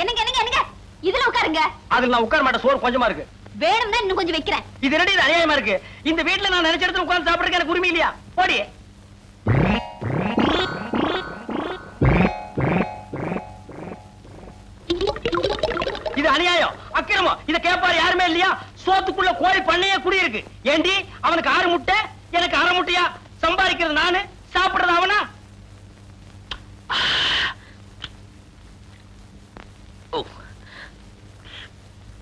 என்னங்க என்னங்க என்னங்க? இதுல உட்காருங்க. அதுல நான் உட்கார மாட்டேன் சோறு கொஞ்சமா இருக்கு. வேணும்னா இன்னும் கொஞ்சம் வைக்கிறேன். இது ரெடி இது அநியாயமா இருக்கு? இந்த வீட்டுல நான் நினைச்ச இடத்துல உட்கார்ந்து சாப்பிடுறதுக்கு எனக்கு உரிமை இல்லையா? போடி. இது அநியாயம். அக்கிரமம். இத கேட்பாரு யாருமே இல்லையா? சோத்துக்குள்ள கோழி பண்ணையே குடியிருக்கு. ஏண்டி அவனுக்கு ஆறு முட்டை எனக்கு அரை முட்டையா? சம்பாதிக்கிறது நானு சாப்பிடுறது அவனா?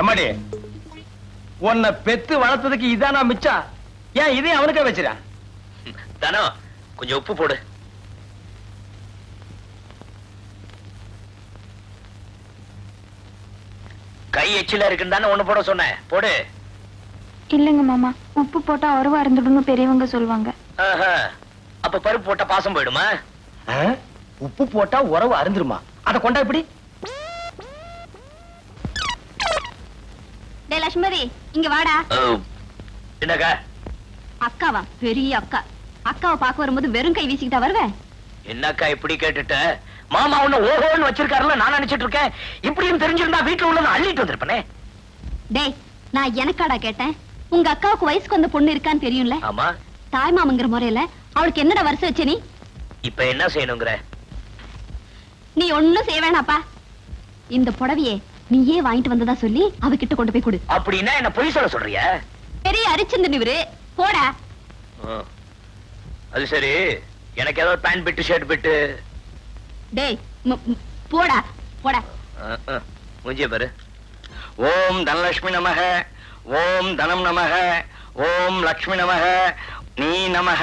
எம்மாடி உன்னை பெத்து வளர்த்ததுக்கு இதானா மிச்சம் ஏன் இதையும் அவனுக்கே வச்சிடா தனோ கொஞ்சம் உப்பு போடு. கை எச்சில இருக்குன்னு தானே ஒண்ணு போட சொன்னேன் போடு. இல்லைங்க மாமா உப்பு போட்டா உறவா இருந்துடும்னு பெரியவங்க சொல்லுவாங்க ஆஹா. அப்ப பருப்பு போட்டா பாசம் போயிடுமா? உப்பு போட்டா உறவு அருந்துருமா? அத கொண்டா இப்படி லட்சுமதி இங்க வாடா. என்னக்கா? அக்காவா? பெரிய அக்கா. அக்காவை பார்க்க வரும்போது வெறும் கை வீசிக்கிட்டா வருவேன் என்னக்கா இப்படி கேட்டுட்ட? மாமா உன்ன ஓஹோன்னு வச்சிருக்காருல நான் நினைச்சிட்டு இருக்கேன். இப்படியும் தெரிஞ்சிருந்தா வீட்டுல உள்ளதை அள்ளிட்டு வந்திருப்பனே. டேய் நான் எனக்காடா கேட்டேன்? உங்க அக்காவுக்கு வயசுக்கு வந்த பொண்ணு இருக்கான்னு தெரியும்ல? ஆமா. தாய் மாமங்கிற முறையில அவளுக்கு என்னடா வருஷம் வச்ச நீ? இப்ப என்ன செய்யணுங்கிற? நீ ஒண்ணும் செய்ய வேணாப்பா. இந்த புடவையே நீயே வாங்கிட்டு வந்ததா சொல்லி அவகிட்ட கொண்டு போய் கொடு. அப்படின்னா என்ன பொய் சொல்ல சொல்றிய? பெரிய அரிச்சந்திரன் இவரு. போடா. அது சரி. எனக்கு ஏதோ பேண்ட் பிட்டு ஷர்ட் பிட்டு. டேய் போடா போடா. முஞ்சிய பாரு. ஓம் தனலட்சுமி நமக. ஓம் தனம் நமக. ஓம் லக்ஷ்மி நமக. நீ நமக.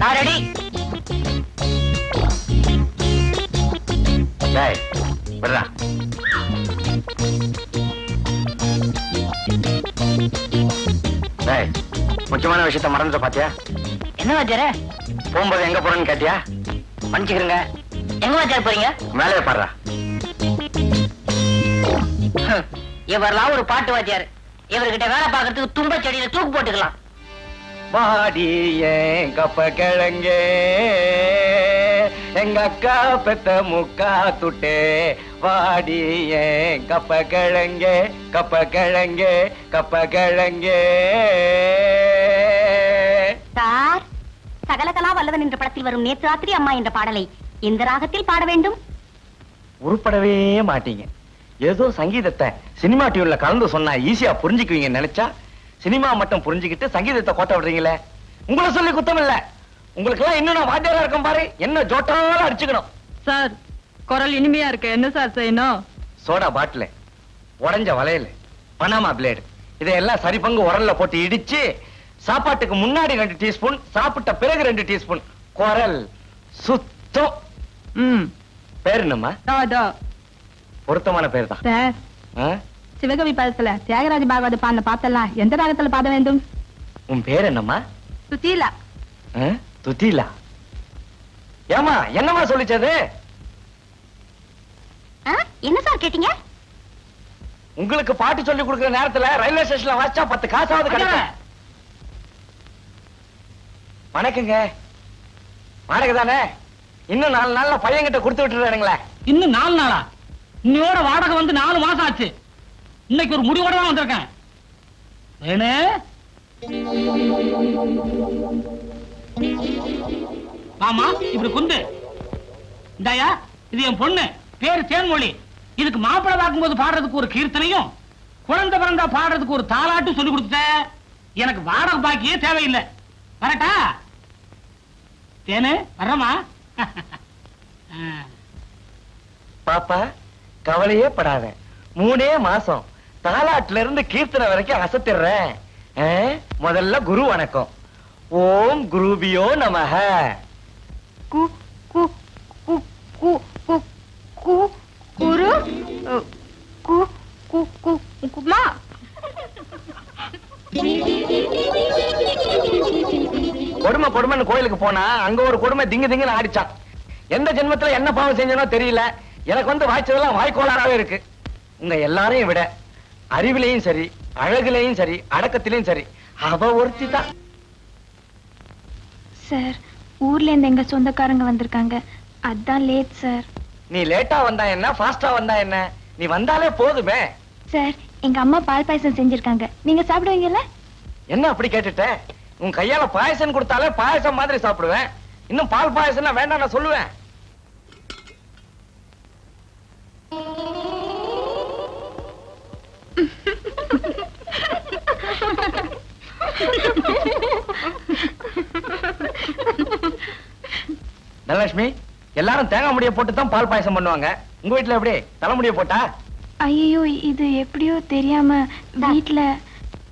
நான் ரெடி. டேய் விடுறா டேய் முக்கியமான விஷயத்த மறந்துட்ட பாத்தியா? என்ன வாத்தியாரே போகும்போது எங்க போறேன்னு கேட்டியா? மன்னிச்சுக்கிறேங்க எங்க வாத்தியார் போறீங்க? மேலே பாடுறா. இவரெல்லாம் ஒரு பாட்டு வாத்தியார். இவர்கிட்ட வேலை பார்க்கறதுக்கு தும்ப செடியில தூக்கு போட்டுக்கலாம். வாடி கப்ப கிழங்கே எங்க அக்கா பெத்த முக்கா துட்டே வாடி கப்ப கிழங்கே கப்ப கிழங்கே கப்ப கிழங்கே சார் சகலகலா வல்லவன் என்ற படத்தில் வரும் நேற்று ராத்திரி அம்மா என்ற பாடலை எந்த ராகத்தில் பாட வேண்டும்? உருப்படவே மாட்டீங்க. ஏதோ சங்கீதத்தை சினிமா டியூன்ல கலந்து சொன்னா ஈஸியா புரிஞ்சுக்குவீங்க நினைச்சா சினிமா மட்டும் புரிஞ்சுக்கிட்டு சங்கீதத்தை கோட்ட விடுறீங்களே? உங்களை சொல்லி குத்தம் இல்ல உங்களுக்கு எல்லாம் இன்னும் நான் வாத்தியாரா இருக்கேன் பாரு. என்ன ஜோட்டாலும் அடிச்சுக்கணும். சார் குரல் இனிமையா இருக்கு. என்ன சார் செய்யணும்? சோடா பாட்டில் உடைஞ்ச வளையல் பனாமா பிளேடு. இதையெல்லாம் சரி பங்கு உரல்ல போட்டு இடிச்சு சாப்பாட்டுக்கு முன்னாடி ரெண்டு டீஸ்பூன் சாப்பிட்ட பிறகு ரெண்டு டீஸ்பூன். குரல் சுத்தம். ம். பேர் என்னம்மா? பொருத்தமான பேர் தான். சார்? சிவகவி பதத்துல தியாகராஜ பாகவத பாடின பாத்தெல்லாம் எந்த ராகத்துல பாட வேண்டும்? உன் பேர் என்னம்மா? சுசீலா. துத்திலா ஏமா என்னமா சொல்லிச்சது? என்ன சார் கேட்டீங்க? உங்களுக்கு பாட்டு சொல்லி கொடுக்கிற நேரத்துல ரயில்வே ஸ்டேஷன்ல வாச்சா பத்து காசாவது கிடைக்கும். வணக்கங்க. வாடகை தானே? இன்னும் நாலு நாள்ல பையன்கிட்ட கொடுத்து விட்டுறாருங்களே இன்னும் நாலு நாளா? இன்னையோட வாடகை வந்து நாலு மாசம் ஆச்சு. இன்னைக்கு ஒரு முடிவோட தான் வந்திருக்கேன். வேணு ஆமா இப்படி குந்து. இந்தாயா இது என் பொண்ணு பேரு தேன்மொழி. இதுக்கு மாப்பிள்ளை பார்க்கும்போது பாடுறதுக்கு ஒரு கீர்த்தனையும் குழந்தை பிறந்தா பாடுறதுக்கு ஒரு தாலாட்டும் சொல்லி கொடுத்துட்ட. எனக்கு வாடகை பாக்கியே தேவையில்லை. வரட்டா? தேனு வர்றமா பாப்பா கவலையே படாத. மூணே மாசம். தாலாட்டுல இருந்து கீர்த்தனை வரைக்கும் அசத்திடுறேன்? முதல்ல குரு வணக்கம். ஓம் குருபியோ நமஹ கு கு கு கு கு கு குரு? குமா? கொடுமை கொடுமைன்னு கோயிலுக்கு போனா அங்க ஒரு கொடுமை திங்கு திங்குன்னு ஆடிச்சான். எந்த ஜென்மத்துல என்ன பாவம் செஞ்சனோ தெரியல. எனக்கு வந்து வாய்ச்சதெல்லாம் வாய்க்கோளாறாவே இருக்கு. உங்க எல்லாரையும் விட. அறிவிலையும் சரி அழகுலையும் சரி அடக்கத்திலையும் சரி அவ ஒருத்தி தான் சார் ஊர்ல இருந்து எங்க சொந்தக்காரங்க வந்திருக்காங்க. அதான் லேட் சார். நீ லேட்டா வந்தா என்ன ஃபாஸ்டா வந்தா என்ன? நீ வந்தாலே போதுமே. சார் எங்க அம்மா பால் பாயசம் செஞ்சிருக்காங்க. நீங்க சாப்பிடுவீங்கல்ல? என்ன அப்படி கேட்டுட்ட? உன் கையால பாயசம் கொடுத்தாலே பாயசம் மாதிரி சாப்பிடுவேன். இன்னும் பால் பாயசம்னா வேண்டாம் நான் சொல்லுவேன். தனலட்சுமி எல்லாரும் தேங்காய் முடிய போட்டு தான் பால் பாயசம் பண்ணுவாங்க. உங்க வீட்டுல எப்படி? தலைமுடிய போட்டா? ஐயோ இது எப்படியோ தெரியாம வீட்ல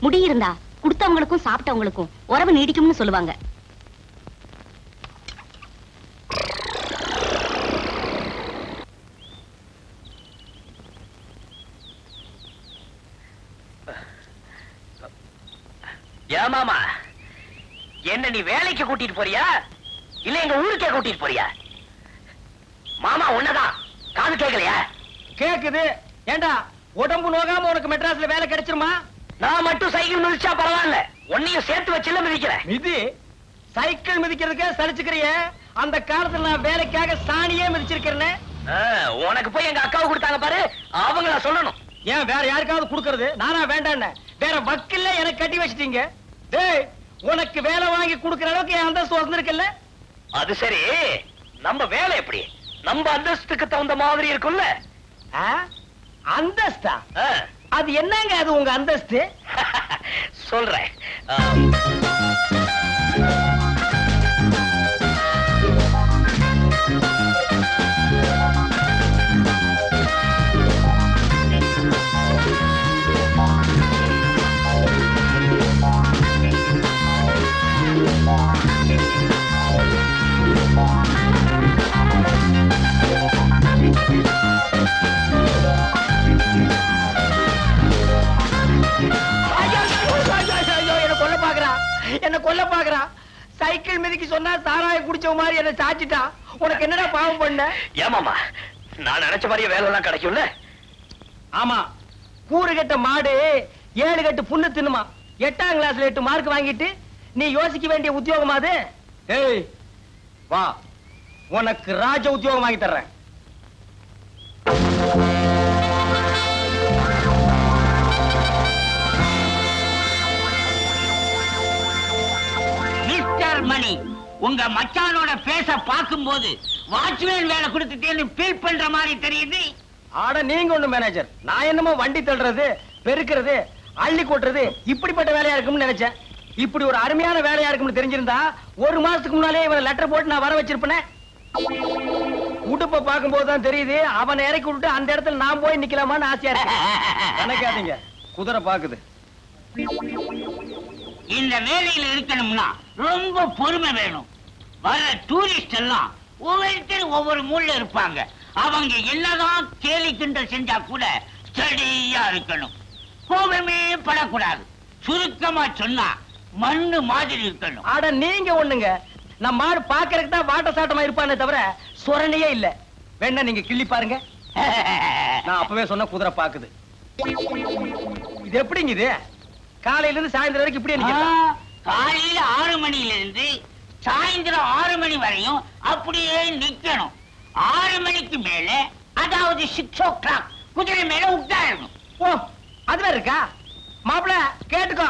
முடி இருந்தா கொடுத்தவங்களுக்கும் சாப்பிட்டவங்களுக்கும் உறவு நீடிக்கும்னு சொல்லுவாங்க. ஏமாமா என்ன நீ வேலைக்கு கூட்டிட்டு போறியா? இல்ல எங்க ஊருக்கே கூட்டிட்டு போறியா? மாமா உன்னதான். காது கேட்கலையா கேக்குது. ஏண்டா உடம்பு நோகாம உனக்கு மெட்ராஸ்ல வேலை கிடைச்சிருமா? நான் மட்டும் சைக்கிள் மிதிச்சா பரவாயில்ல. உன்னையும் சேர்த்து வச்சுல மிதிக்கிறேன். மிதி? சைக்கிள் மிதிக்கிறதுக்கே சலிச்சுக்கிறிய. அந்த காலத்துல நான் வேலைக்காக சாணியே மிதிச்சிருக்கிறேன். உனக்கு போய் எங்க அக்காவை கொடுத்தாங்க பாரு. அவங்கள சொல்லணும். ஏன் வேற யாருக்காவது கொடுக்கறது? நானா வேண்டான்னு. வேற வக்கில்ல எனக்கு கட்டி வச்சிட்டீங்க. டேய் உனக்கு வேலை வாங்கி கொடுக்கற அளவுக்கு என் அந்தஸ்து வந்திருக்குல்ல? அது சரி. நம்ம வேலை எப்படி? நம்ம அந்தஸ்துக்கு தகுந்த மாதிரி இருக்கும்ல? அந்தஸ்தா? அது என்னங்க அது உங்க அந்தஸ்து? சொல்றேன். சாச்சிட்டா? உனக்கு என்னடா பாவம் பண்ண? ஏமாமா நான் நினைச்ச மாதிரியே வேலை எல்லாம் கிடைக்கும்ல? ஆமா. கூறு கட்ட மாடு ஏழு கட்டு புண்ணு தின்னுமா? எட்டாம் கிளாஸ்ல எட்டு மார்க் வாங்கிட்டு நீ யோசிக்க வேண்டிய உத்தியோகமா அது? ஏய் வா. உனக்கு ராஜ உத்தியோகம் வாங்கி தர்றேன். உங்க மச்சானோட பேச பார்க்கும்போது வாட்ச்மேன் வேலை கொடுத்துட்டேன்னு ஃபீல் பண்ற மாதிரி தெரியுது. ஆட நீங்க ஒண்ணு மேனேஜர் நான் என்னமோ வண்டி தள்ளுறது பெருக்கிறது அள்ளி கொட்டுறது இப்படிப்பட்ட வேலையா இருக்கும்னு நினைச்சேன். இப்படி ஒரு அருமையான வேலையா இருக்கும்னு தெரிஞ்சிருந்தா ஒரு மாசத்துக்கு முன்னாலே இவனை லெட்டர் போட்டு நான் வர வச்சிருப்பேனே. உடுப்ப பார்க்கும்போது தான் தெரியுது அவனை இறக்கி விட்டுட்டு அந்த இடத்துல நான் போய் நிக்கலாமான்னு ஆசையா இருக்கு. நினைக்காதீங்க. குதிரை பாக்குது. இந்த வேலையில இருக்கணும்னா ரொம்ப பொறுமை வேணும். வர டூரிஸ்ட் எல்லாம் ஒவ்வொருத்தரும் ஒவ்வொரு மூலைல இருப்பாங்க. அவங்க என்னதான் கேலி கிண்டல் செஞ்சா கூட ஸ்டடியா இருக்கணும். கோபமே படக்கூடாது. சுருக்கமா சொன்னா மண்ணு மாதிரி இருக்கணும். அட நீங்க ஒண்ணுங்க. நம்ம மாடு பாக்குறதுக்கு தான் வாட்ட சாட்டமா இருப்பானே தவிர சுரணையே இல்ல. வேணா நீங்க கிள்ளி பாருங்க. நான் அப்பவே சொன்ன குதிரை பாக்குது. இது எப்படிங்க இது? காலையில இருந்து சாயந்தரம் வரைக்கும் நிக்கிறதா? காலையில ஆறு மணில இருந்து சாயந்தரம் ஆறு மணி வரையும் அப்படியே நிக்கணும். ஆறு மணிக்கு மேல அதாவது சிக்ஸ் ஓ கிளாக் குதிரை மேல உட்காரணும். ஓ அதுல இருக்கா? மாப்பிள கேட்டுக்கோ.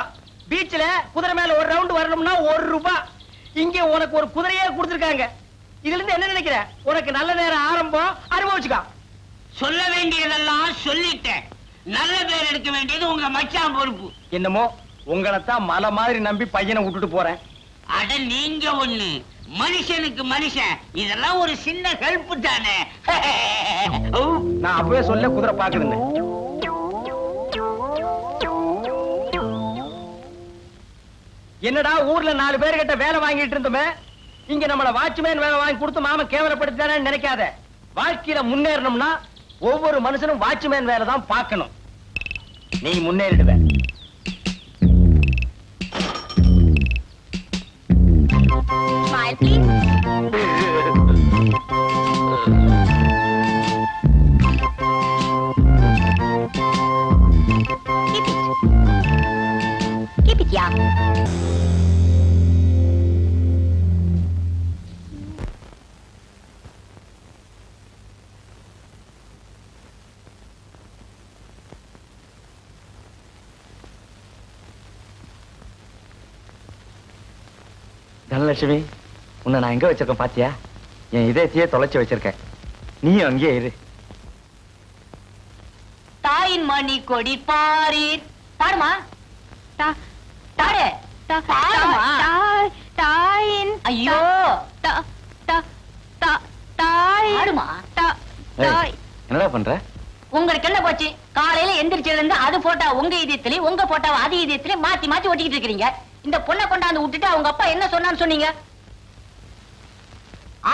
பீச்ல குதிரை மேல ஒரு ரவுண்ட் வரணும்னா ஒரு ரூபாய் இங்க உனக்கு ஒரு குதிரையே கொடுத்துருக்காங்க. இதுல இருந்து என்ன நினைக்கிற? உனக்கு நல்ல நேரம் ஆரம்பம் அனுபவிச்சுக்கோ. சொல்ல வேண்டியதெல்லாம் சொல்லிட்டேன். நல்ல பேர் எடுக்க வேண்டியது உங்க மச்சான் பொறுப்பு. என்னமோ உங்களைத்தான் மலை மாதிரி நம்பி பையனை விட்டுட்டு போறேன். அட நீங்க ஒண்ணு. மனுஷனுக்கு மனுஷன். இதெல்லாம் ஒரு சின்ன ஹெல்ப் தானே. நான் அப்பவே சொல்ல குதிரை பாக்குதுன்னு என்னடா ஊர்ல நாலு பேர்கிட்ட வேலை வாங்கிட்டு இருந்தோமே? இங்க நம்மள வாட்ச்மேன் வேலை வாங்கி கொடுத்து மாமா கேவலப்படுத்தானே நினைக்காத. வாழ்க்கையில முன்னேறணும்னா ஒவ்வொரு மனுஷனும் வாட்ச்மேன் வேலை தான் பார்க்கணும். நீ முன்னேறிடுவேன் lại đi Keep it. Keep it young. Dhanlaxmi உன்னை நான் எங்க வச்சிருக்கேன் பாத்தியா? என் இதயத்தையே தொலைச்சு வச்சிருக்கேன். நீயும் அங்கேயே இரு. தாயின் மணி கொடி பாரீர் தாயின் ஐயோ. தா- தாய். என்னடா பண்ற? உங்களுக்கு என்ன போச்சு? காலையில எந்திரிச்சதுல இருந்து அது போட்டா உங்க இதயத்திலயும் உங்க போட்டா அது இதயத்திலயும் மாத்தி மாத்தி ஒட்டிக்கிட்டு இருக்கீங்க இந்த பொண்ணை கொண்டாந்து விட்டுட்டு அவங்க அப்பா என்ன சொன்னான்னு சொன்னீங்க?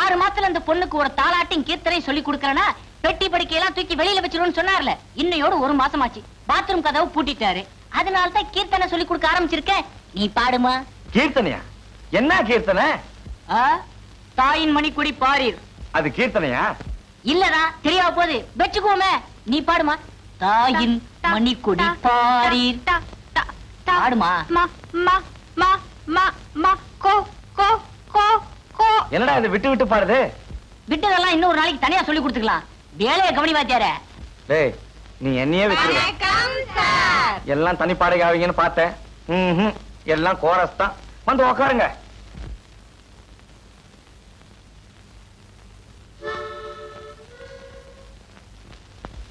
ஆறு மாசத்துல இந்த பொண்ணுக்கு ஒரு தாலாட்டையும் கீர்த்தனையும் சொல்லி கொடுக்கறேன்னா பெட்டி படுக்கையெல்லாம் தூக்கி வெளியில வச்சிருவோம்னு சொன்னார்ல. இன்னையோட ஒரு மாசமாச்சு. பாத்ரூம் கதவு பூட்டிட்டாரு. அதனால தான் கீர்த்தனை சொல்லி கொடுக்க ஆரம்பிச்சிருக்கேன் நீ பாடுமா? கீர்த்தனையா? என்ன கீர்த்தனை? ஆ? தாயின் மணிக்குடி பாரீர். அது கீர்த்தனையா? இல்லடா தெரியாம போகுது. வச்சுக்குவோமே. நீ பாடுமா? தாயின் மணிக்குடி பாரீர். தா- தா- தா- பாடுமா மா மா மா மா கோ கோ கோ. என்னடா இது விட்டு விட்டு பாடுது விட்டதெல்லாம் இன்னொரு நாளைக்கு தனியா சொல்லி கொடுத்துக்கலாம். வேலையை கவனி வாத்தியார. டேய் நீ என்னையே சார். எல்லாம் தனி பாடகை ஆவீங்கன்னு பார்த்தேன். எல்லாம் கோரஸ் தான். வந்து உக்காருங்க.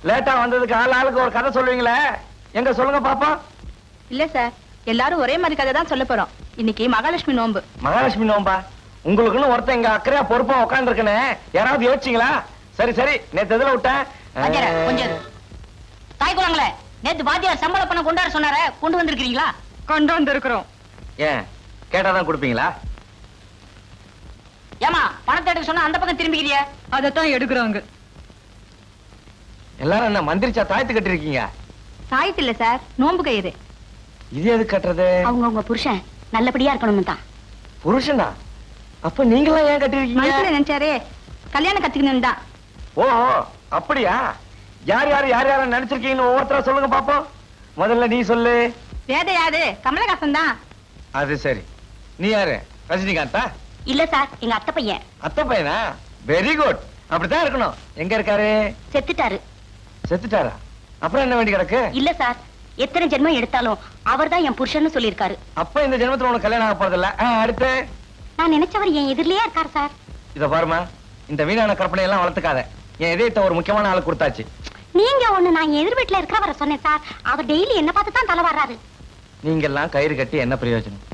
லேட்டா வந்ததுக்கு ஆள் ஆளுக்கு ஒரு கதை சொல்லுவீங்களே? எங்க சொல்லுங்க பாப்போம். இல்ல சார். எல்லாரும் ஒரே மாதிரி கதை தான் சொல்ல போறோம். இன்னைக்கு மகாலட்சுமி நோன்பு. மகாலட்சுமி நோம்பா உங்களுக்குன்னு ஒருத்தன் இங்க அக்கறையா பொறுப்பா உட்காந்துருக்கனே யாராவது யோசிச்சீங்களா? சரி சரி நேத்து எதுல விட்டேன். தாய் குளங்களே நேத்து வாத்தியார் சம்பள பணம் கொண்டாட சொன்னார கொண்டு வந்திருக்கீங்களா கொண்டு வந்திருக்கிறோம். ஏன் கேட்டாதான் கொடுப்பீங்களா? ஏமா பணத்தை எடுக்க சொன்னா அந்த பக்கம் திரும்பிக்கிறிய? அதத்தான் எடுக்கிறோங்க. எல்லாரும் என்ன மந்திரிச்சா தாய்த்து கட்டிருக்கீங்க? சாயத்து இல்ல சார் நோன்பு கயிறு. இது எது கட்டுறது? அவங்க உங்க புருஷன் நல்லபடியா இருக்கணும்னு தான் புருஷனா? அப்ப நீங்களாம் ஏன் கட்டிருக்கீங்க? மனசுல நினைச்சாரே கல்யாணம் கத்துக்கணும் தான் ஓஹோ அப்படியா? யார் யார் யார் யார நினைச்சிருக்கீங்கன்னு ஒவ்வொருத்தரா சொல்லுங்க பாப்போம். முதல்ல நீ சொல்லு. வேத யாரு? கமலஹாசன் தான் அது சரி. நீ யாரு? ரஜினிகாந்தா? இல்ல சார் எங்க அத்தை பையன். அத்தை பையனா? வெரி குட் அப்படித்தான் இருக்கணும். எங்க இருக்காரு? செத்துட்டாரு. செத்துட்டாரா? அப்புறம் என்ன வேண்டி கிடக்கு? இல்ல சார் எத்தனை ஜென்மம் எடுத்தாலும் அவர்தான் என் புருஷன்னு சொல்லியிருக்காரு. அப்ப இந்த ஜென்மத்துல உனக்கு கல்யாணம் ஆக போறதில்ல. அடுத்து? நான் நினைச்சவர் என் எதிரிலேயே இருக்காரு சார். இத பாருமா இந்த வீணான கற்பனை எல்லாம் வளர்த்துக்காத. என் இதயத்தை ஒரு முக்கியமான ஆளு கொடுத்தாச்சு. நீங்க ஒண்ணு நான் எதிர் வீட்டுல இருக்கிறவரை சொன்னேன் சார். அவர் டெய்லி என்ன பார்த்து தான் தலை வர்றாரு நீங்க எல்லாம் கயிறு கட்டி என்ன பிரயோஜனம்?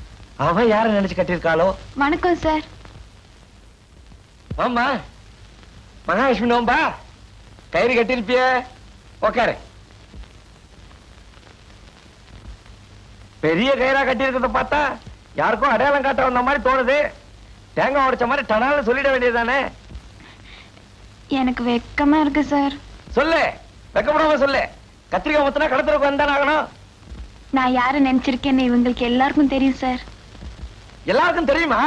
அவ யார நினைச்சு கட்டியிருக்காளோ? வணக்கம் சார். ஆமா மகாலட்சுமி நோம்பா? கயிறு கட்டிருப்பிய உக்காரு. பெரிய கயிறா கட்டி இருக்கிறத பார்த்தா யாருக்கும் அடையாளம் காட்ட வந்த மாதிரி தோணுது. தேங்காய் உடைச்ச மாதிரி டனால சொல்லிட வேண்டியதுதானே? எனக்கு வெக்கமா இருக்கு சார். சொல்லு. வெக்கப்படாம சொல்லு. கத்திரிக்காய் முத்தினா கடத்துறக்கு வந்தானே ஆகணும். நான் யாரை நினைச்சிருக்கேன்னு இவங்களுக்கு எல்லாருக்கும் தெரியும் சார். எல்லாருக்கும் தெரியுமா?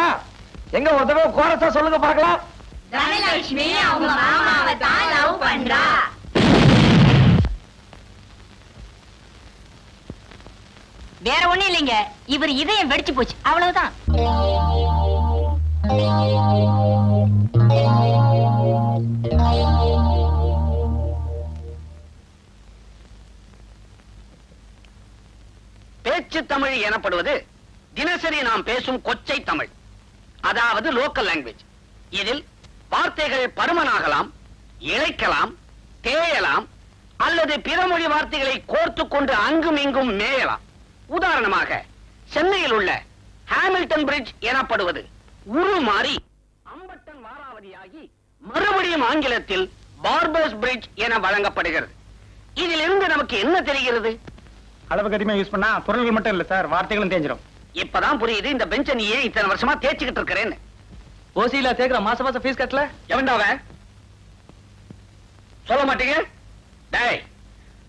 எங்க ஒரு தடவை கோரஸா சொல்லுங்க பார்க்கலாம். தனலட்சுமி அவங்க மாமாவை தான் லவ் பண்றா. வேற ஒண்ணும் இல்லைங்க. இவர் இதயம் வெடிச்சு போச்சு. அவ்வளவுதான். பேச்சு தமிழ் எனப்படுவது தினசரி நாம் பேசும் கொச்சை தமிழ் அதாவது லோக்கல் லாங்குவேஜ் இதில் வார்த்தைகள் பருமனாகலாம் இழைக்கலாம் தேயலாம் அல்லது பிற மொழி வார்த்தைகளை கோர்த்து கொண்டு அங்கும் இங்கும் மேயலாம். உதாரணமாக சென்னையில் உள்ள ஹாமில்டன் பிரிட்ஜ் எனப்படுவது உருமாறி அம்பட்டன் வாராவதியாகி மறுபடியும் ஆங்கிலத்தில் பார்பர்ஸ் பிரிட்ஜ் என வழங்கப்படுகிறது. இதிலிருந்து நமக்கு என்ன தெரிகிறது? அளவுக்கு அதிகமா யூஸ் பண்ணா பொருள்கள் மட்டும் இல்ல சார் வார்த்தைகளும் தேஞ்சிரும். இப்பதான் புரியுது இந்த பெஞ்ச நீ ஏன் இத்தனை வருஷமா தேய்ச்சிக்கிட்டு இருக்கிறேன்னு. ஓசியில சேர்க்கிற மாசம் மாசம் ஃபீஸ் கட்டல? எவன்டா அவன்? சொல்ல மாட்டீங்க? டேய்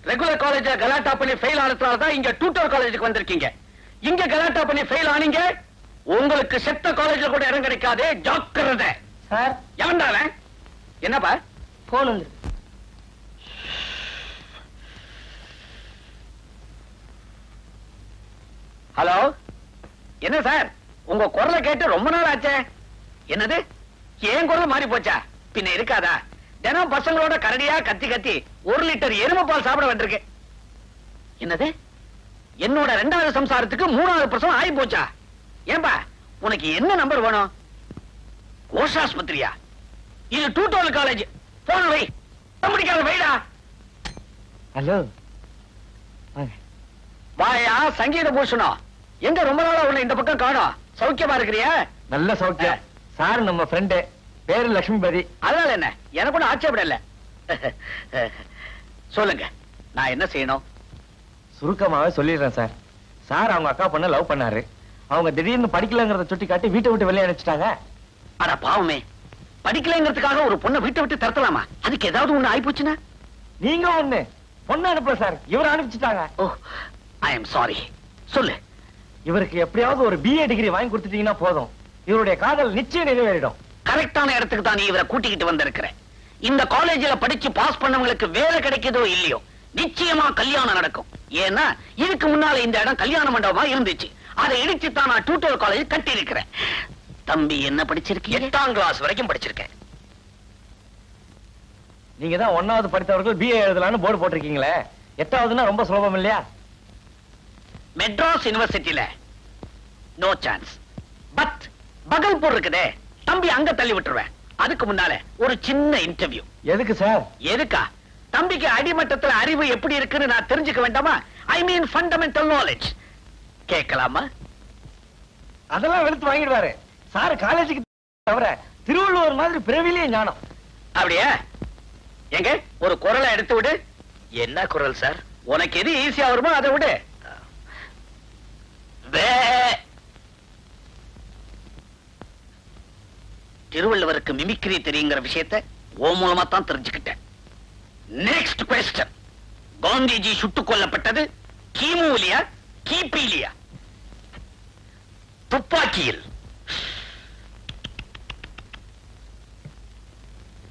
ரெகுலர் காலேஜ கலாட்டா பண்ணி ஃபெயில் ஆனதுனால தான் இங்க டூட்டர் காலேஜுக்கு வந்திருக்கீங்க. இங்க கலாட்டா பண்ணி ஃபெயில் ஆனீங்க உங்களுக்கு செத்த காலேஜ்ல கூட இடம் கிடைக்காதே ஜாக்கிரதை. சார். எவன்டா அவன்? என்னப்பா? போன் வந்து ஹலோ? என்ன சார்? உங்க குரலை கேட்டு ரொம்ப நாள் ஆச்சே. என்னது? ஏன் குரல் மாறி போச்சா பின்ன இருக்காதா? தினம் பசங்களோட கரடியா கத்தி கத்தி ஒரு லிட்டர் எருமை பால் சாப்பிட வேண்டியிருக்கு என்னது? என்னோட ரெண்டாவது சம்சாரத்துக்கு மூணாவது பிரசவம் ஆகி போச்சா? ஏன்பா உனக்கு என்ன நம்பர் வேணும்? கோஷாஸ்பத்திரியா இது டூட்டோல் காலேஜ் போன வை. முடிக்காத வைடா ஹலோ. வாயா சங்கீத பூஷணம். எங்க ரொம்ப நாளா உன்னை இந்த பக்கம் காணோம்? சௌக்கியமா இருக்கிறியா? நல்ல சௌக்கியம். சார் நம்ம ஃப்ரெண்டு பேரு லட்சுமிபதி அதனால என்ன? எனக்கு ஒன்றும் ஆட்சேபம் இல்ல சொல்லுங்க நான் என்ன செய்யணும்? சுருக்கமாவே சொல்லிடுறேன் சார். சார் அவங்க அக்கா பொண்ண லவ் பண்ணாரு. அவங்க திடீர்னு படிக்கலங்கிறத சுட்டி காட்டி வீட்டை விட்டு வெளியே அனுப்பிச்சிட்டாங்க. அட பாவமே. படிக்கலைங்கிறதுக்காக ஒரு பொண்ணை வீட்டை விட்டு தரத்தலாமா அதுக்கு ஏதாவது ஒண்ணு ஆயிப்போச்சுன்னா? நீங்க ஒண்ணு. பொண்ணு அனுப்பல சார். இவர் அனுப்பிச்சிட்டாங்க. ஓ ஐ எம் சாரி சொல்லு. இவருக்கு எப்படியாவது ஒரு பிஏ டிகிரி வாங்கி கொடுத்துட்டீங்கன்னா போதும். இவருடைய காதல் நிச்சயம் நிறைவேறிடும். கரெக்டான இடத்துக்கு தான் நீ இவரை கூட்டிக்கிட்டு வந்திருக்கிற. இந்த காலேஜ்ல படிச்சு பாஸ் பண்ணவங்களுக்கு வேலை கிடைக்குதோ இல்லையோ நிச்சயமா கல்யாணம் நடக்கும். ஏன்னா இதுக்கு முன்னால இந்த இடம் கல்யாண மண்டபமா இருந்துச்சு. அதை இடிச்சு தான் நான் டூட்டோர் காலேஜ் கட்டி இருக்கிறேன் தம்பி என்ன படிச்சிருக்கீங்க? எட்டாம் கிளாஸ் வரைக்கும் படிச்சிருக்கேன். நீங்க தான் ஒன்னாவது படித்தவர்கள் பிஏ எழுதலாம்னு போர்டு போட்டிருக்கீங்களே. எட்டாவதுன்னா ரொம்ப சுலபம் இல்லையா? மெட்ராஸ் யூனிவர்சிட்டியில நோ சான்ஸ் பட் பகல்பூர் இருக்குதே. தம்பி அங்க தள்ளி விட்டுருவேன். அதுக்கு முன்னால ஒரு சின்ன இன்டர்வியூ எதுக்கு சார்? எதுக்கா? தம்பிக்கு அடிமட்டத்துல அறிவு எப்படி இருக்குன்னு நான் தெரிஞ்சுக்க வேண்டாமா? ஐ மீன் ஃபண்டமெண்டல் நாலேஜ் கேட்கலாமா? அதெல்லாம் வெளுத்து வாங்கிடுவாரு. சார் காலேஜுக்கு தவிர திருவள்ளுவர் மாதிரி பிறவிலேயே ஞானம். அப்படியா? எங்க? ஒரு குரலை எடுத்து விடு. என்ன குரல் சார்? உனக்கு எது ஈஸியா வருமோ அதை விடு. திருவள்ளுவருக்கு மிமிக்ரி தெரியுங்கிற விஷயத்த ஓ மூலமா தான் தெரிஞ்சுக்கிட்டேன். நெக்ஸ்ட் கொஸ்டன் காந்திஜி சுட்டுக் கொல்லப்பட்டது கிமுலியா கிபிலியா துப்பாக்கியில்.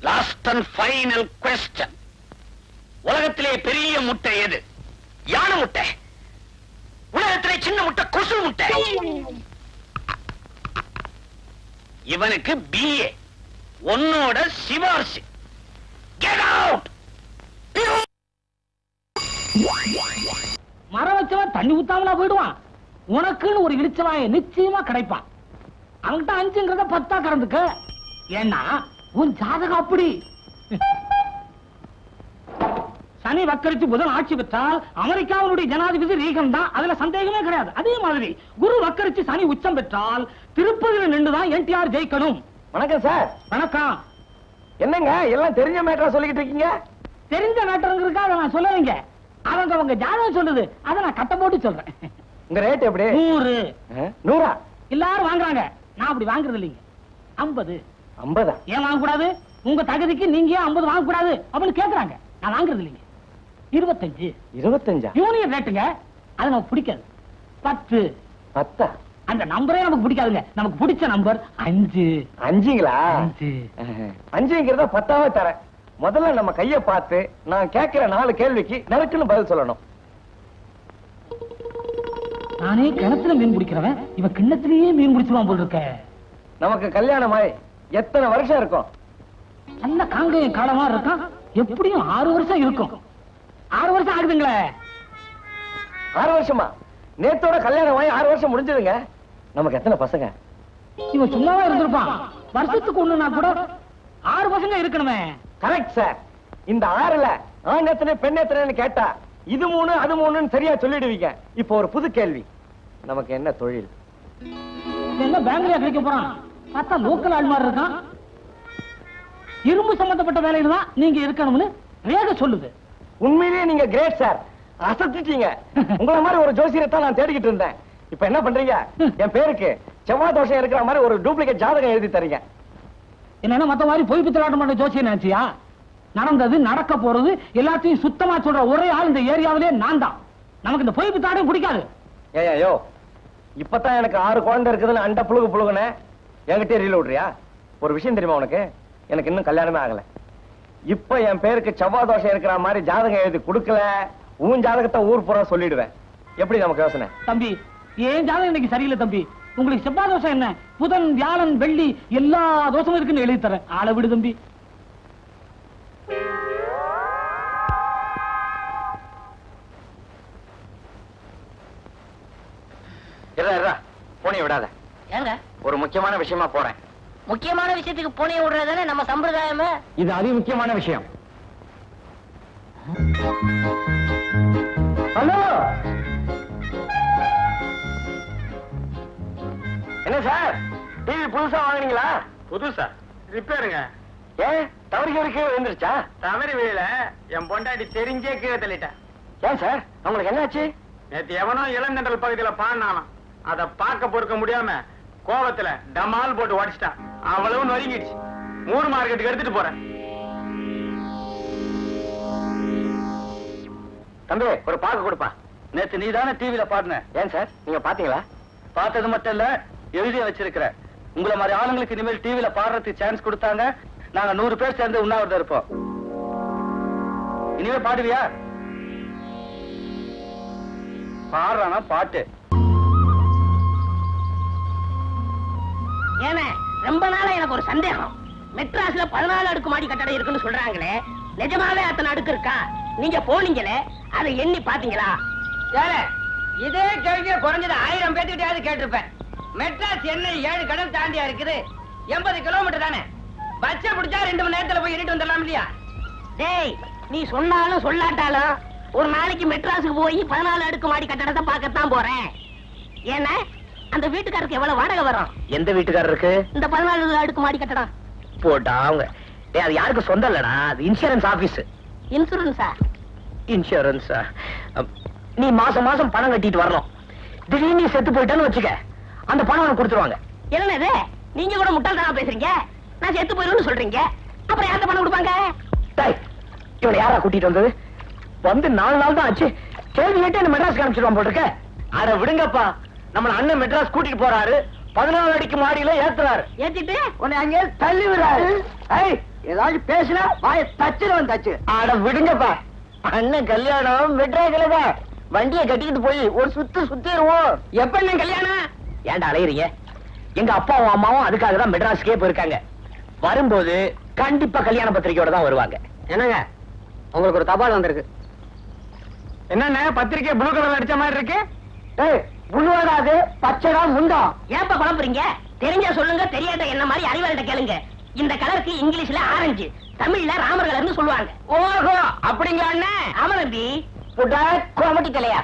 லாஸ்ட் அண்ட் ஃபைனல் கொஸ்டன் உலகத்திலே பெரிய முட்டை எது? யானை முட்டை. உலகத்திலே சின்ன முட்டை கொசு முட்டை. இவனுக்கு பிஏ உன்னோட சிபார்சு. கெட் அவுட் மரம் வச்சவன் தண்ணி ஊத்தாமலா போயிடுவான். உனக்குன்னு ஒரு இடிச்சவாய நிச்சயமா கிடைப்பான். அவன்கிட்ட அஞ்சுங்கிறத பத்தா கறந்துக்க. ஏன்னா உன் ஜாதகம் அப்படி. சனி வக்கரிச்சு புதன் ஆட்சி பெற்றால் அமெரிக்காவினுடைய ஜனாதிபதி ரீகன் தான். அதுல சந்தேகமே கிடையாது. அதே மாதிரி குரு வக்கரிச்சு சனி உச்சம் பெற்றால் திருப்பதியில நின்றுதான் என்டிஆர் ஜெயிக்கணும். வணக்கம் சார். வணக்கம். என்னங்க எல்லாம் தெரிஞ்ச மேட்டரா சொல்லிக்கிட்டு இருக்கீங்க? தெரிஞ்ச நாட்டருங்கிறதுக்காக அதை நான் சொல்லலைங்க. அவங்க அவங்க ஜாதகம் சொல்லுது. அதை நான் கட்ட போட்டு சொல்றேன். உங்க ரேட் எப்படி? நூறு. நூறா? எல்லாரும் வாங்குறாங்க. நான் அப்படி வாங்குறது இல்லைங்க. ஐம்பது. ஐம்பதா? ஏன் வாங்கக்கூடாது? உங்க தகுதிக்கு நீங்க ஏன் ஐம்பது வாங்கக்கூடாது? அப்படின்னு கேக்குறாங்க. நான் வாங்குறது இல்லைங்க. இருபத்தஞ்சு. இருபத்தஞ்சா? யூனியன் ரேட்டுங்க அது நமக்கு பிடிக்காது. பத்து. பத்தா? அந்த நம்பரே நமக்கு பிடிக்காதுங்க. நமக்கு பிடிச்ச நம்பர் அஞ்சு. அஞ்சுங்களா? அஞ்சு. அஞ்சுங்கிறத பத்தாவே தரேன். முதல்ல நம்ம கைய பார்த்து நான் கேட்கிற நாலு கேள்விக்கு நறுக்குன்னு பதில் சொல்லணும். நானே கிணத்துல மீன் பிடிக்கிறவன். இவன் கிண்ணத்திலேயே மீன் பிடிச்சிருவான் போல் இருக்க. நமக்கு கல்யாணமாய் எத்தனை வருஷம் இருக்கும்? நல்ல காங்கையும் காலமா இருக்கான். எப்படியும் ஆறு வருஷம் இருக்கும். ஆறு வருஷம் ஆகுதுங்களே. ஆறு வருஷமா? நேத்தோட கல்யாணம் ஆகி ஆறு வருஷம் முடிஞ்சதுங்க. நமக்கு எத்தனை பசங்க? இவன் சும்மாவா இருந்திருப்பான். வருஷத்துக்கு ஒண்ணுனா கூட ஆறு பசங்க இருக்கணுமே. கரெக்ட் சார் இந்த ஆறுல ஆண் எத்தனை பெண் எத்தனைன்னு கேட்டா இது மூணு அது மூணுன்னு சரியா சொல்லிடுவீங்க. இப்போ ஒரு புது கேள்வி. நமக்கு என்ன தொழில்? என்ன பேங்க்லயா கிடைக்க போறான்? பார்த்தா லோக்கல் ஆள் மாதிரி இருக்கான். இரும்பு சம்பந்தப்பட்ட வேலையில தான் நீங்க இருக்கணும்னு வேக சொல்லுது. உண்மையிலேயே நீங்க கிரேட் சார் அசத்திட்டீங்க. உங்கள மாதிரி ஒரு ஜோசியரை நான் தேடிக்கிட்டு இருந்தேன். இப்ப என்ன பண்றீங்க? என் பேருக்கு செவ்வாய் தோஷம் இருக்கிற மாதிரி ஒரு டூப்ளிகேட் ஜாதகம் எழுதி தரீங்க. என்னன்னா மத்த மாதிரி பொய் பித்தலாட்டம் பண்ண ஜோசியம் நினைச்சியா? நடந்தது நடக்க போறது எல்லாத்தையும் சுத்தமா சொல்ற ஒரே ஆள் இந்த ஏரியாவிலே நான் தான். நமக்கு இந்த பொய் பித்தாடையும் பிடிக்காது. ஏய் இப்பதான் எனக்கு ஆறு குழந்தை இருக்குதுன்னு அண்ட புழுகு புழுகுன. என்கிட்ட ரீல் விடுறியா? ஒரு விஷயம் தெரியுமா உனக்கு? எனக்கு இன்னும் கல்யாணமே ஆகல. இப்ப என் பேருக்கு செவ்வாய் தோஷம் இருக்கிற மாதிரி ஜாதகம் எழுதி கொடுக்கல உன் ஜாதகத்தை ஊர் பூரா சொல்லிடுவேன். எப்படி நமக்கு யோசனை? தம்பி ஏன் ஜாதகம் இன்னைக்கு சரியில்லை தம்பி. உங்களுக்கு செவ்வாய் தோஷம் என்ன? புதன் வியாழன் வெள்ளி எல்லா தோஷமும் இருக்குன்னு எழுதி தரேன். ஆளை விடு தம்பி. போனிய விடாத. ஏங்க? ஒரு முக்கியமான விஷயமா போறேன். முக்கியமான விஷயத்துக்கு பூனையை விடுறதுதானே நம்ம சம்பிரதாயமே? இது அதி முக்கியமான விஷயம். ஹலோ? என்ன சார்? டிவி புதுசா வாங்குனீங்களா? புதுசா. ரிப்பேருங்க. ஏன் தவறி கீழே விழுந்துருச்சா? தவறி வீழ என் பொண்டாட்டி தெரிஞ்சே கீழே தள்ளிட்டேன் ஏன் சார்? உங்களுக்கு என்னாச்சு? நேத்து எவனோ இளந்தண்டல் பகுதியில பாடினானாம். அத பார்க்க பொறுக்க முடியாம கோவத்துல டமால் போட்டு உடைச்சிட்டான் அவ்வளவு நொறுங்கிடுச்சு. மூணு மார்க்கெட்டுக்கு எடுத்துட்டு போறேன். தம்பி ஒரு பாக்கு கொடுப்பா. நேத்து நீ தானே டிவில பாடின. ஏன் சார்? நீங்க பாத்தீங்களா பார்த்தது மட்டும் இல்ல எழுதி வச்சிருக்கிற. உங்களை மாதிரி ஆளுங்களுக்கு இனிமேல் டிவில பாடுறதுக்கு சான்ஸ் கொடுத்தாங்க. நாங்க நூறு பேர் சேர்ந்து உண்ணாவிரதம் இருப்போம். இனிமே பாடுவியா? பாடுறானா பாட்டு. ஏமே ரொம்ப நாளா எனக்கு ஒரு சந்தேகம். மெட்ராஸ்ல பதினாலு அடுக்கு மாடி கட்டடம் இருக்குன்னு சொல்றாங்களே நிஜமாவே அத்தனை அடுக்கு இருக்கா? நீங்க போனீங்களே அதை எண்ணி பாத்தீங்களா இதே கேள்வியை குறைஞ்சது ஆயிரம் பேர்த்துக்கிட்டயாவது கேட்டிருப்பேன். மெட்ராஸ் என்ன ஏழு கடல் தாண்டியா இருக்குது? எண்பது கிலோமீட்டர் தானே? பச்சை பிடிச்சா ரெண்டு மணி நேரத்துல போய் எண்ணிட்டு வந்துடலாம் இல்லையா? டேய் நீ சொன்னாலும் சொல்லாட்டாலும் ஒரு நாளைக்கு மெட்ராஸுக்கு போய் பதினாலு அடுக்கு மாடி கட்டடத்தை பார்க்கத்தான் போறேன். ஏன்னா அந்த வீட்டுக்காருக்கு எவ்வளவு வாடகை வரும்? எந்த வீட்டுக்காரருக்கு? இந்த பதினாலு அடுக்கு மாடி கட்டடம். போட்டா அவங்க. அது யாருக்கு சொந்தம் இல்லடா. அது இன்சூரன்ஸ் ஆபீஸ் இன்சூரன்ஸா இன்சூரன்ஸா நீ மாசம் மாசம் பணம் கட்டிட்டு வரணும். திடீர்னு செத்து போயிட்டேன்னு வச்சுக்க. அந்த பணம் உனக்கு கொடுத்துருவாங்க. என்னது நீங்க கூட முட்டாள்தனமா பேசுறீங்க? நான் செத்து போயிருன்னு சொல்றீங்க. அப்புறம் யார்கிட்ட பணம் கொடுப்பாங்க? டேய் இவனை யாரா கூட்டிட்டு வந்தது? வந்து நாலு நாள் தான் ஆச்சு. கேள்வி கேட்டு மெட்ராஸ் காமிச்சிருவான் போட்டிருக்க அட விடுங்கப்பா. நம்மள அண்ணன் மெட்ராஸ் கூட்டிட்டு போறாரு. பதினாலு அடிக்கு மாடியில ஏத்துறாரு. ஏத்திட்டு? உன்னை அங்கே தள்ளி ஏய் ஏதாச்சும் பேசினா வாய தச்சிருவன் தச்சு. அட விடுங்கப்பா. அண்ணன் கல்யாணம் மெட்ராஸ்ல தான். வண்டியை கட்டிக்கிட்டு போய் ஒரு சுத்து சுத்திடுவோம். எப்ப என்ன கல்யாணம்? ஏன்டா அலையறீங்க? எங்க அப்பாவும் அம்மாவும் அதுக்காக தான் மெட்ராஸ்க்கே போயிருக்காங்க. வரும்போது கண்டிப்பா கல்யாண பத்திரிக்கையோட தான் வருவாங்க. என்னங்க? உங்களுக்கு ஒரு தபால் வந்திருக்கு. என்னண்ணே பத்திரிக்கை ப்ளூ கலர் அடிச்ச மாதிரி இருக்கு? புழுவாடாது பச்சைடா முண்டம் ஏப்ப குழம்புறீங்க தெரிஞ்சா சொல்லுங்க தெரியாத என்ன மாதிரி அறிவாளிட்ட கேளுங்க. இந்த கலருக்கு இங்கிலீஷ்ல ஆரஞ்சு தமிழ்ல ராமர் கலர்னு சொல்லுவாங்க. ஓஹோ அப்படிங்களா அண்ணே? ஆமா தம்பி. புட்டா கோமட்டி தலையா